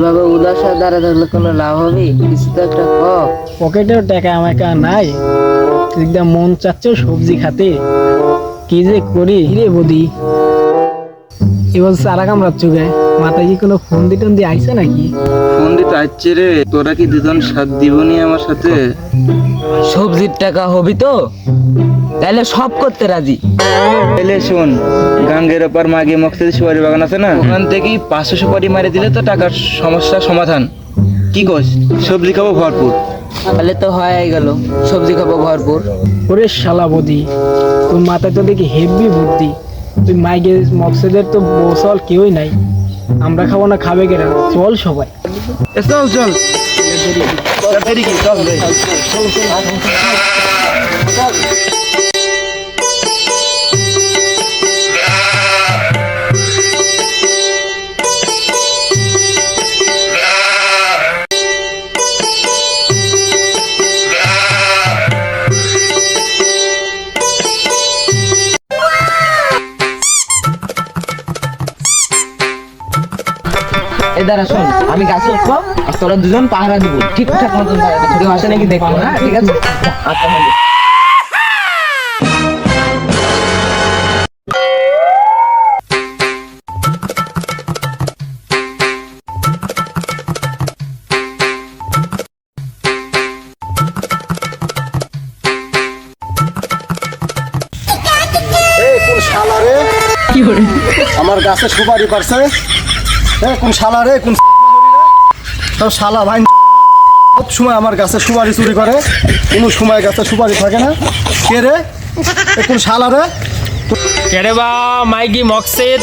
এভাবে উদাসা দ্বারা থাকলে কোনো লাভ হবে? কিছু তো একটা ক। পকেটেও টাকা আমার কাছে নাই। একদম মন চাচ্ছে সবজি খাতে। কি যে করি রে বদি? এবার সারা কামড়াচ্ছ গে মাথায় কি কোনো ফোন দি টোন দিয়ে আইসে নাকি? ফোন দিতে আসছে রে তোরা কি দুজন সাথ দিবনি আমার সাথে? সবজির টাকা হবি তো তাহলে সব করতে রাজি। এলে শোন গাঙ্গের ওপার মাগে মক্সিদ সুপারি বাগান আছে না? ওখান থেকেই পাঁচশো সুপারি মারি দিলে তো টাকার সমস্যা সমাধান। কি কস সবজি খাব ভরপুর। তাহলে তো হয়ে গেল সবজি খাব ভরপুর। ওরে শালা বদি তোর মাথায় তো দেখি হেভি বুদ্ধি। তুই মাইকে মকসেদের তো বসল কেউই নাই। আমরা খাব না খাবে কেন চল সবাই। চল চল চল চল। দাঁড়া শোন আমি গাছে উঠবো আর তোরা দুজন পাহারা দিব। ঠিকঠাক মতন কেউ আসে নাকি দেখব না ঠিক আছে? আচ্ছা আমার গাছে সুপারি পারছে। এ কোন শালা রে কোন সব শালা ভাই সব সময় আমার গাছে সুপারি চুরি করে। কোনো সময় গাছে সুপারি থাকে না। কে রে? এ কোন শালা রে? কেরে বা মাইকি মকসেদ?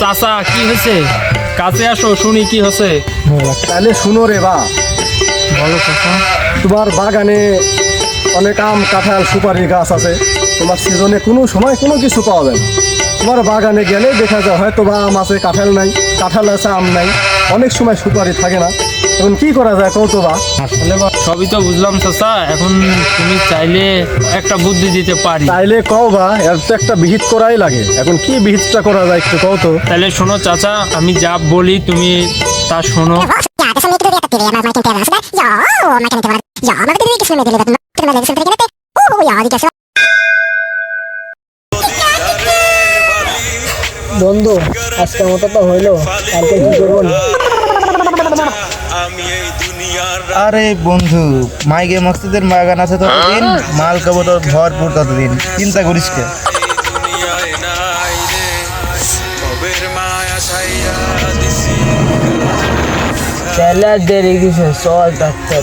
চাচা কি হয়েছে? কাছে আসো শুনি কি হয়েছে। তাহলে শুনো রে বা। বলো চাচা। তোমার বাগানে অনেক আম কাঁঠাল সুপারি গাছ আছে। তোমার সিজনে কোনো সময় কোনো কিছু পাওয়া যায় না। তোমার বাগানে গেলে দেখা যায় হয়তো বা আম আছে কাঁঠাল নাই কাঁঠাল আছে আম নাই। অনেক সময় সুপারি থাকে না। এখন কি করা যায় কত বা? সবই তো বুঝলাম চাচা এখন তুমি চাইলে একটা বুদ্ধি দিতে পারি। তাইলে কও বা এর তো একটা বিহিত করাই লাগে। এখন কি বিহিতটা করা যায় একটু কও তো। তাহলে শোনো চাচা আমি যা বলি তুমি তা শোনো। বন্ধু আজকে মতো তো হইল। কালকে কি করব? আরে বন্ধু মাইকে মস্তিদের বাগান আছে ততদিন মাল কবর ভরপুর ততদিন। চিন্তা করিস কে? দেরি কিছু সব ডাক্তার।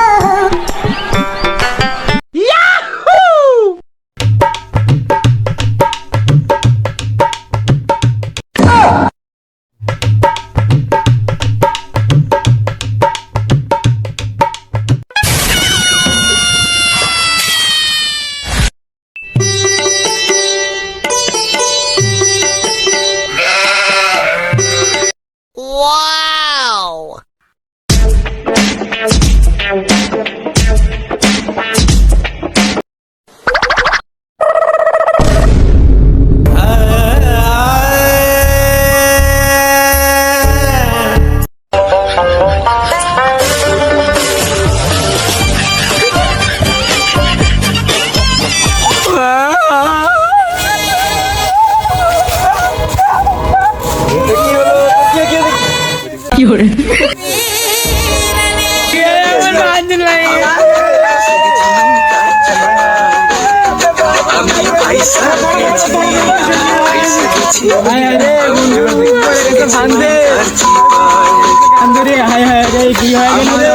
che আজকে শালারে দেখব হায় হায় রে কি হয়ে গেল রে